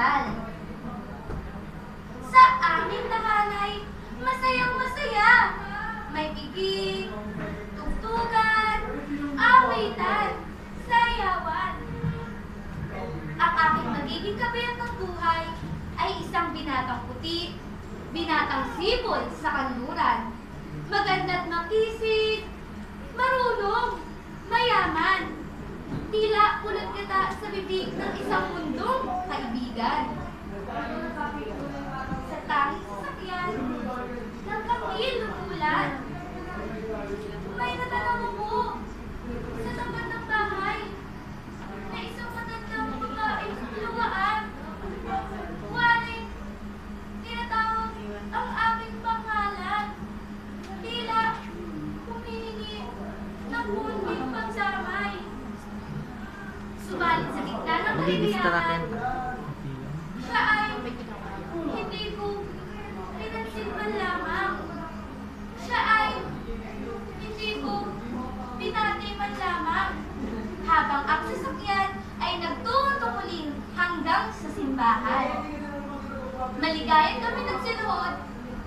kasal. Sa aming tahanay, masayang masaya. May piging, tugtugan, awitan, sayawan. Ang aking magiging kabiyak ng buhay ay isang binatang puti, binatang sibol sa kanluran. Maganda't makisig, marunong, mayaman. Tila pulot kita sa bibig ng isang mundong kaibigan. Sa tanging sasakyan ng kapil ng ulan, may natanong ako sa tapat ng bahay na isang matandang babaeng luwaan. Waring tinatawag ang aming pangalan. Tila humihingi ng kunting pagdamay. Subalit ng kaligayahan, siya ay hindi ko pinansin man lamang. Siya ay hindi ko pinati man lamang. Habang ang sasakyan ay nagtutukulin hanggang sa simbahan. Maligayang kami nagsinuod,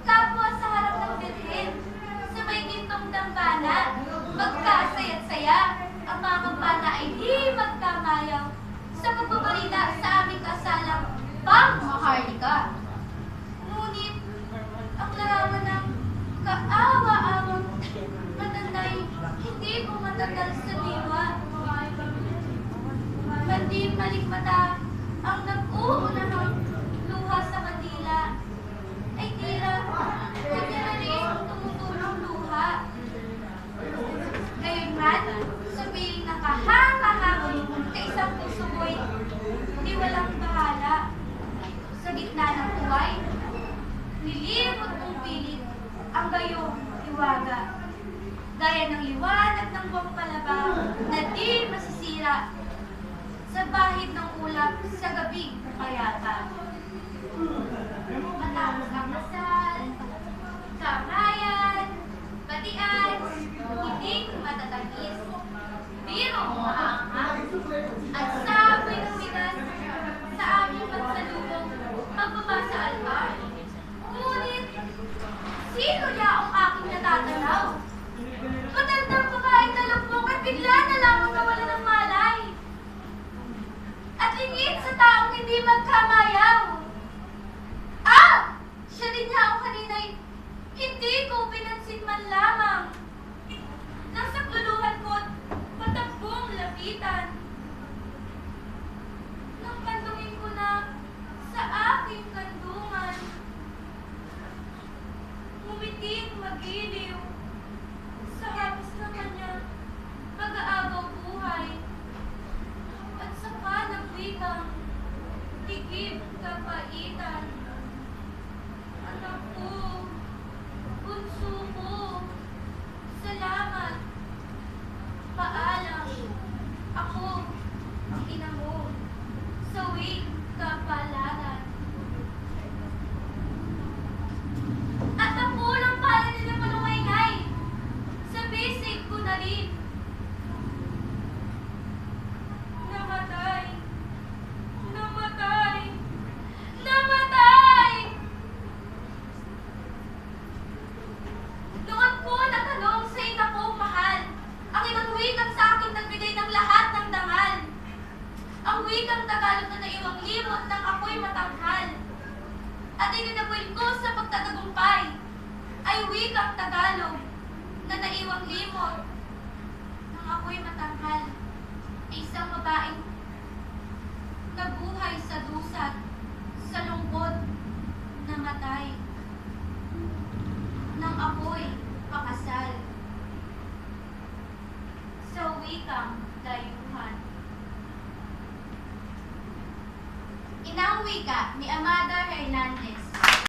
kapwa sa harap ng birhen. Sa may gintong dambana, magkasaya't saya. Ang mga kampana ay di magkamayaw sa pagbabalita sa aming kasalang pangmaharlika. Ngunit, ang larawan ng kaawa-awang matanda'y hindi ko matagal sa diwa. Mandim malikmata ang nag-uunahang luha sa Manila ay tila kanya na rin tumutulong luha. Gayunman, sa piling ng kahanga-hangoy na isang puso ko'y di walang bahala. Sa gitna ng tuway, nilimot kong pilit ang gayong iwaga. Gaya ng liwanag ng buwang palaba na di masisira sa bahid ng ulap sa gabing payapa. Matapos ang kasal, kamayan, batian, hindi matatagis, birong maanghang, at saboy ng bigas sa aming pagsalubong pagbaba sa altar. Ngunit, sino niya ang aking natatanaw? Matandang babaeng talukbong at bigla na lamang nawala ng malay. At lingid sa taong hindi magkamayaw. Ah! Siya rin niya ako kanina'y hindi ko pinansin man lamang. Nang sakluluhan ko't patakbong lapitan. Nang kandungin ko na sa aking kandungan. Ngumiting magiliw sa hapis na kanya pag-aagaw buhay. At saka nagwikang tigib kapaitan. Anak ko, bunso ko, salamat. Paalam, ako, ang ina mo, sawi kapalaran. At ang kulang pala nila malungay sa basic ko na rin. Namatay. Namatay. Namatay! Noon ko natanong sa ina kong mahal, ang ibang wikang sa akin nagbigay ng lahat ng dangal. Ang wikang Tagalog na naiwang limot ng ako'y matanghal. At ininabuin ko sa pagtatagumpay ay wikang Tagalog na naiwang limot ng ako'y matanghal. Isang babaeng nabuhay sa dusat, sa lungkot, namatay. Nang ako'y pakasal. Sa wikang dayuhan. Inang wika ni Amada Hernandez